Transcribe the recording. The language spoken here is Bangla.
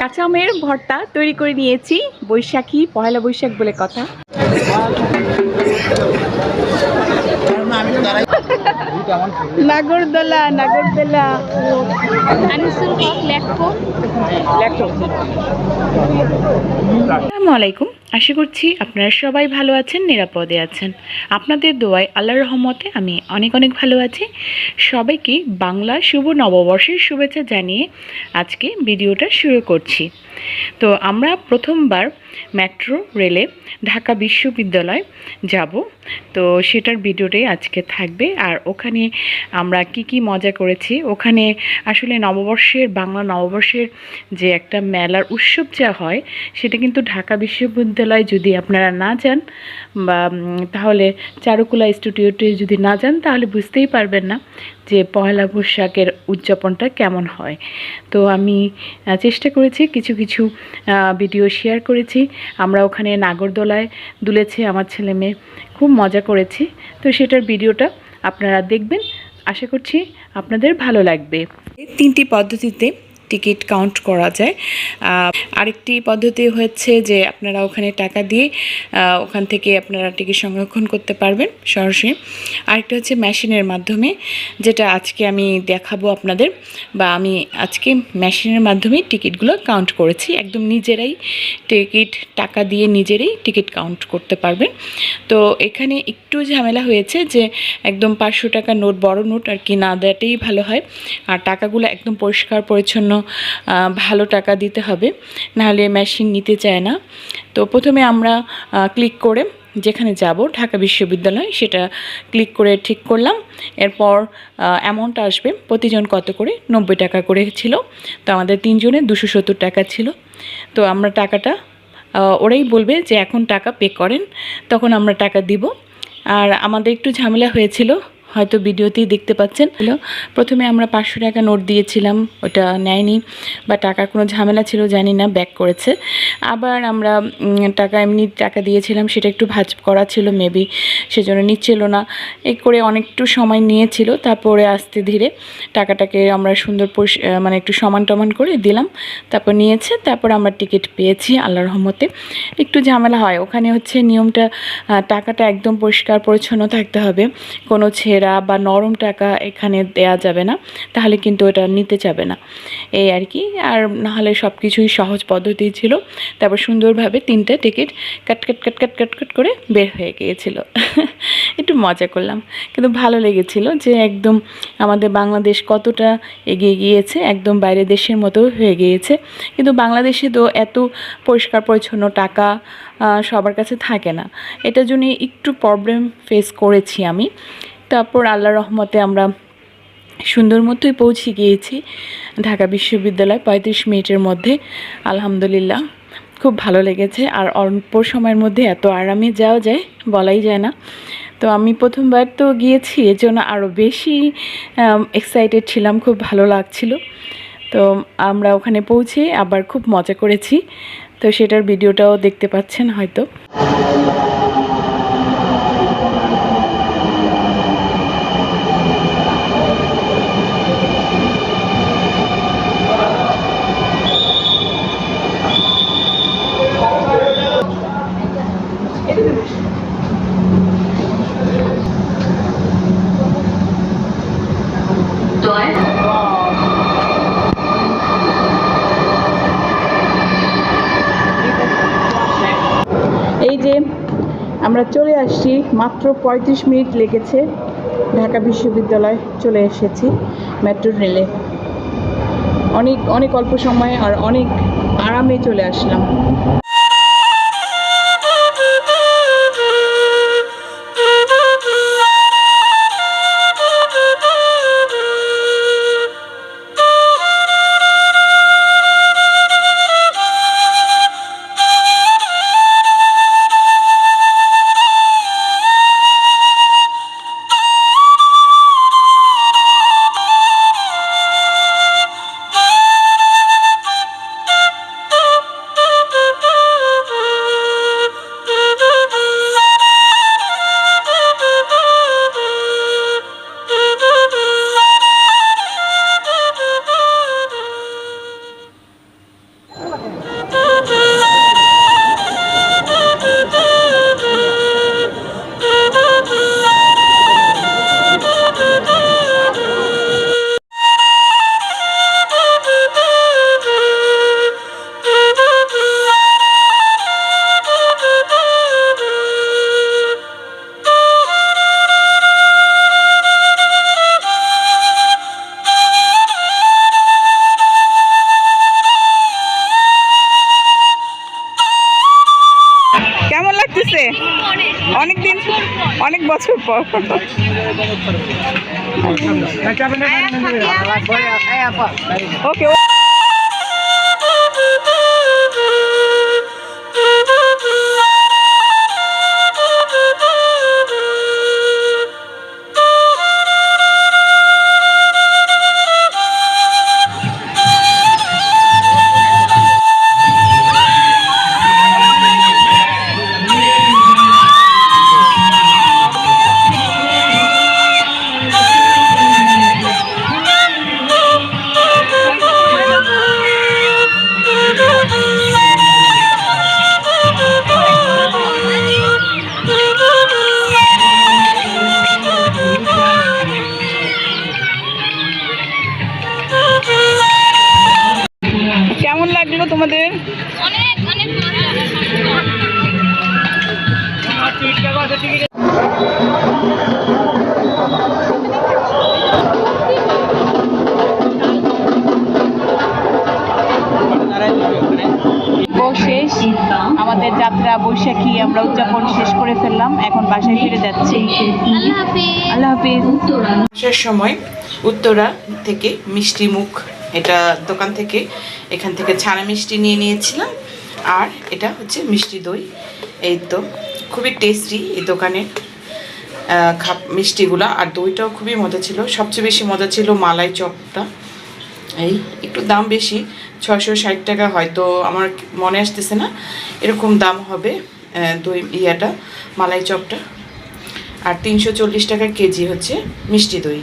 কাঁচা আমের ভর্তা তৈরি করে নিয়েছি বৈশাখী পয়লা বৈশাখ বলে কথা। নাগরদোলা নাগরদোলা। আসসালামু আলাইকুম। আশা করছি আপনারা সবাই ভালো আছেন, নিরাপদে আছেন। আপনাদের দোয়ায় আল্লাহর রহমতে আমি অনেক অনেক ভালো আছি। সবাইকে বাংলা শুভ নববর্ষের শুভেচ্ছা জানিয়ে আজকে ভিডিওটা শুরু করছি। তো আমরা প্রথমবার মেট্রো রেলে ঢাকা বিশ্ববিদ্যালয় যাব। তো সেটার ভিডিওটাই আজকে থাকবে। আর ওখানে আমরা কি কি মজা করেছি? ওখানে আসলে নববর্ষের, বাংলা নববর্ষের যে একটা মেলার উৎসব যা হয়, সেটা কিন্তু ঢাকা বিশ্ববিদ্যালয় যদি আপনারা না যান বা তাহলে চারুকলা স্টুডিওতে যদি না যান, তাহলে বুঝতেই পারবেন না যে পয়লা বৈশাখের উদযাপনটা কেমন হয়। তো আমি চেষ্টা করেছি, কিছু কিছু ভিডিও শেয়ার করেছি। আমরা ওখানে নাগরদোলায় দুলেছে আমার ছেলে মেয়ে, খুব মজা করেছি। তো সেটার ভিডিওটা আপনারা দেখবেন। আশা করছি আপনাদের ভালো লাগবে। তিনটি পদ্ধতিতে টিকিট কাউন্ট করা যায়। আরেকটি পদ্ধতি হচ্ছে যে আপনারা ওখানে টাকা দিয়ে ওখান থেকে আপনারা টিকিট সংরক্ষণ করতে পারবেন সরাসরি। আরেকটা হচ্ছে মেশিনের মাধ্যমে, যেটা আজকে আমি দেখাবো আপনাদের, বা আমি আজকে মেশিনের মাধ্যমে টিকিটগুলো কাউন্ট করেছি। একদম নিজেরাই টিকিট, টাকা দিয়ে নিজেরাই টিকিট কাউন্ট করতে পারবেন। তো এখানে একটু ঝামেলা হয়েছে যে একদম পাঁচশো টাকা নোট, বড় নোট আর কি না দেওয়াটাই ভালো হয়। আর টাকাগুলো একদম পরিষ্কার, পরিচ্ছন্ন ভালো টাকা দিতে হবে, নাহলে মেশিন নিতে চায় না। তো প্রথমে আমরা ক্লিক করে যেখানে যাব, ঢাকা বিশ্ববিদ্যালয়, সেটা ক্লিক করে ঠিক করলাম। এরপর অ্যামাউন্ট আসবে, প্রতিজন কত করে? নব্বই টাকা করে ছিল। তো আমাদের তিনজনে দুশো সত্তর টাকা ছিল। তো আমরা টাকাটা ওরাই বলবে যে এখন টাকা পে করেন, তখন আমরা টাকা দিব। আর আমাদের একটু ঝামেলা হয়েছিল হয়তো ভিডিওতেই দেখতে পাচ্ছেন। প্রথমে আমরা পাঁচশো টাকা নোট দিয়েছিলাম, ওটা নেয়নি, বা টাকার কোনো ঝামেলা ছিল, জানি না, ব্যাক করেছে। আবার আমরা টাকা এমনি টাকা দিয়েছিলাম, সেটা একটু ভাজ করা ছিল মেবি সেজন্য নিচ্ছিল না। এই করে অনেকটু সময় নিয়েছিল, তারপরে আস্তে ধীরে টাকাটাকে আমরা সুন্দর মানে একটু সমান টমান করে দিলাম, তারপর নিয়েছে, তারপর আমরা টিকিট পেয়েছি আল্লাহ রহমতে। একটু ঝামেলা হয়, ওখানে হচ্ছে নিয়মটা টাকাটা একদম পরিষ্কার পরিচ্ছন্ন থাকতে হবে, কোনো ছেঁড়া বা নরম টাকা এখানে দেয়া যাবে না, তাহলে কিন্তু এটা নিতে যাবে না। এই আর কি, আর নাহলে সব কিছুই সহজ পদ্ধতি ছিল। তারপর সুন্দরভাবে তিনটে টিকিট কাট কাট কাট কাট কাট কাট করে বের হয়ে গিয়েছিল। একটু মজা করলাম। কিন্তু ভালো লেগেছিল যে একদম আমাদের বাংলাদেশ কতটা এগিয়ে গিয়েছে, একদম বাইরের দেশের মতো হয়ে গিয়েছে। কিন্তু বাংলাদেশে তো এত পরিষ্কার পরিচ্ছন্ন টাকা সবার কাছে থাকে না। এটার জন্য একটু প্রবলেম ফেস করেছি আমি। তারপর আল্লাহ রহমতে আমরা সুন্দর মতোই পৌঁছে গিয়েছি ঢাকা বিশ্ববিদ্যালয় পঁয়ত্রিশ মিনিটের মধ্যে। আলহামদুলিল্লাহ, খুব ভালো লেগেছে। আর অল্প সময়ের মধ্যে এত আরামে যাওয়া যায়, বলাই যায় না। তো আমি প্রথমবার তো গিয়েছি এজন্য আরও বেশি এক্সাইটেড ছিলাম, খুব ভালো লাগছিল। তো আমরা ওখানে পৌঁছে আবার খুব মজা করেছি। তো সেটার ভিডিওটাও দেখতে পাচ্ছেন হয়তো এই যে আমরা চলে আসছি, মাত্র পঁয়ত্রিশ মিনিট লেগেছে, ঢাকা বিশ্ববিদ্যালয় চলে এসেছি, মেট্রো রেলে। অনেক অনেক অল্প সময়ে আর অনেক আরামে চলে আসলাম। পর ওকে অনেক শেষ আমাদের যাত্রা বৈশাখী আমরা উদযাপন শেষ করে ফেললাম। এখন বাসায় ফিরে যাচ্ছি। আল্লাহ হাফিজ। আল্লাহ হাফিজ। আসার সময় উত্তরা থেকে মিষ্টি মুখ এটা দোকান থেকে, এখান থেকে ছানা মিষ্টি নিয়ে নিয়েছিলাম। আর এটা হচ্ছে মিষ্টি দই। এই তো, খুবই টেস্টি এই দোকানের খাপ, মিষ্টিগুলা। আর দইটাও খুবই মজা ছিল। সবচেয়ে বেশি মজা ছিল মালাই চপটা। এই, একটু দাম বেশি, ছয়শো ষাট টাকা হয়তো আমার মনে আসতেছে না। এরকম দাম হবে দই ইয়াটা, মালাই চপটা। আর তিনশো চল্লিশ টাকা কেজি হচ্ছে মিষ্টি দই।